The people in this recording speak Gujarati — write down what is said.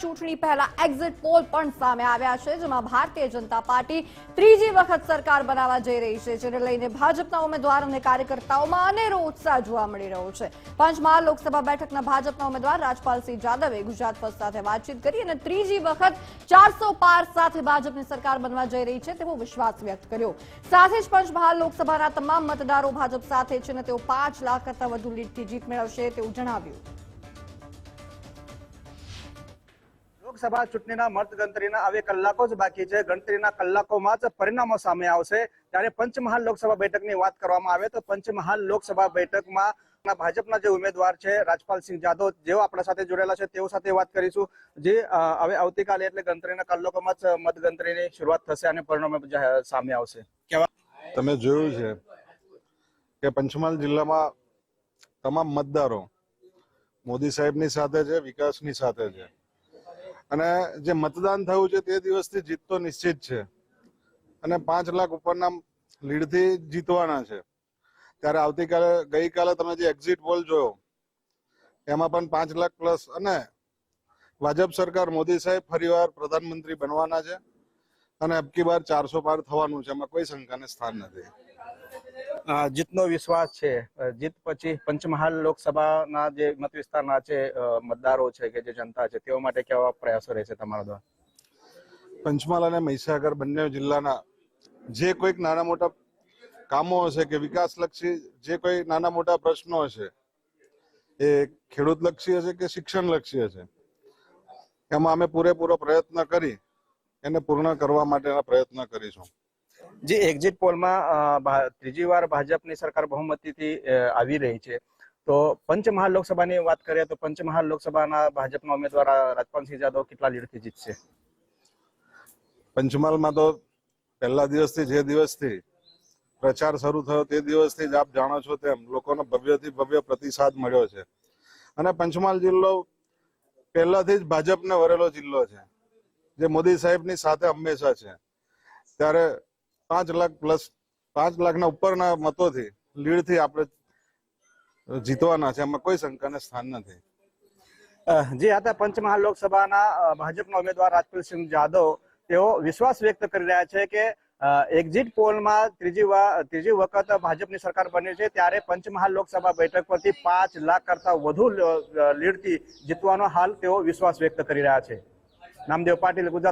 ચૂંટણી પહેલા એક્ઝિટ પોલ પણ સામે આવ્યા છે, જેમાં ભારતીય જનતા પાર્ટી ત્રીજી વખત સરકાર બનાવવા જઈ રહી છે, જેને લઈને ભાજપના ઉમેદવાર અને કાર્યકર્તાઓમાં અનેરો ઉત્સાહ જોવા મળી રહ્યો છે. પંચમહાલ લોકસભા બેઠકના ભાજપના ઉમેદવાર રાજપાલસિંહ જાદવે ગુજરાત ફર્સ્ટ સાથે વાતચીત કરી અને ત્રીજી વખત ચારસો પાર સાથે ભાજપની સરકાર બનવા જઈ રહી છે તેવો વિશ્વાસ વ્યક્ત કર્યો. સાથે જ પંચમહાલ લોકસભાના તમામ મતદારો ભાજપ સાથે છે અને તેઓ પાંચ લાખ કરતા વધુ લીડથી જીત મેળવશે તેવું જણાવ્યું. લોકસભા ચૂંટણીના મતગણતરીના હવે કલાકો જ બાકી છે. ગણતરીના કલાકોમાં જ પરિણામો સામે આવશે. ત્યારે પંચમહાલ લોકસભા બેઠકની વાત કરવામાં આવે તો પંચમહાલ લોકસભા બેઠકમાં ભાજપના જે ઉમેદવાર છે, રાજપાલસિંહ જાદવ જેઓ આપણા સાથે જોડેલા છે, તેઓ સાથે વાત કરીશું. જે હવે આવતીકાલે એટલે ગણતરીના કલાકોમાં જ મતગણતરીની શરૂઆત થશે અને પરિણામો સામે આવશે. તમે જોયું છે કે પંચમહાલ જિલ્લામાં તમામ મતદારો મોદી સાહેબની સાથે છે, વિકાસની સાથે છે. અને જે મતદાન થયું છે તે દિવસથી જીત તો નિશ્ચિત છે. અને પાંચ લાખ ઉપરના લીડથી જીતવાના છે. ત્યારે આવતીકાલે, ગઈકાલે તમે જે એક્ઝિટ પોલ જોયો, એમાં પણ પાંચ લાખ પ્લસ અને ભાજપ સરકાર મોદી સાહેબ ફરીવાર પ્રધાનમંત્રી બનવાના છે. અને અબકી બાર ચારસો પાર થવાનું છે. એમાં કોઈ શંકાને સ્થાન નથી. જીતનો વિશ્વાસ છે. જીત પછી પંચમહાલ લોકસભાના જે મત વિસ્તારના છે મતદારો છે કે જે જનતા છે, તેઓ માટે કેવા પ્રયાસો રહેશે તમારા દ્વારા? પંચમહાલ અને મહીસાગર બંને જિલ્લાના જે કોઈક નાના મોટા કામો હશે કે વિકાસલક્ષી જે કોઈ નાના મોટા પ્રશ્નો હશે, એ ખેડૂત લક્ષી હશે કે શિક્ષણ લક્ષી હશે, એમાં અમે પૂરેપૂરો પ્રયત્ન કરી, એને પૂર્ણ કરવા માટેના પ્રયત્ન કરીશું. જે એક્ઝિટ પોલમાં ત્રીજી વાર ભાજપની સરકાર બહુમતીથી આવી રહી છે. તો પંચમહાલ લોકસભાની વાત કરીએ તો પંચમહાલ લોકસભાના ભાજપના ઉમેદવાર રાજપાલસિંહ જાદવ કેટલા લીડથી જીતશે? પંચમહાલમાં તો પહેલા દિવસથી જે દિવસથી પ્રચાર શરૂ થયો તે દિવસથી જ આપ જાણો છો તેમ લોકોનો ભવ્યથી ભવ્ય પ્રતિસાદ મળ્યો છે. અને પંચમહાલ જિલ્લો પહેલાથી જ ભાજપને વરેલો જિલ્લો છે. જે મોદી સાહેબની સાથે હંમેશા છે. ત્યારે પાંચ લાખ પ્લસ પાંચ લાખના ઉપરના મતોથી, લીડથી આપણે જીતવાના છે. એમાં કોઈ શંકાને સ્થાન નથી. જે હતા પંચમહાલ લોકસભાના ભાજપના ઉમેદવાર રાજપાલસિંહ જાદવ, તેઓ વિશ્વાસ વ્યક્ત કરી રહ્યા છે કે એક્ઝિટ પોલમાં ત્રીજી ત્રીજી વખત ભાજપની સરકાર બની છે, ત્યારે પંચમહાલ લોકસભા બેઠક પરથી પાંચ લાખ કરતા વધુ લીડથી જીતવાનો હાલ તેઓ વિશ્વાસ વ્યક્ત કરી રહ્યા છે. નામદેવ પાટીલ, ગુજરાત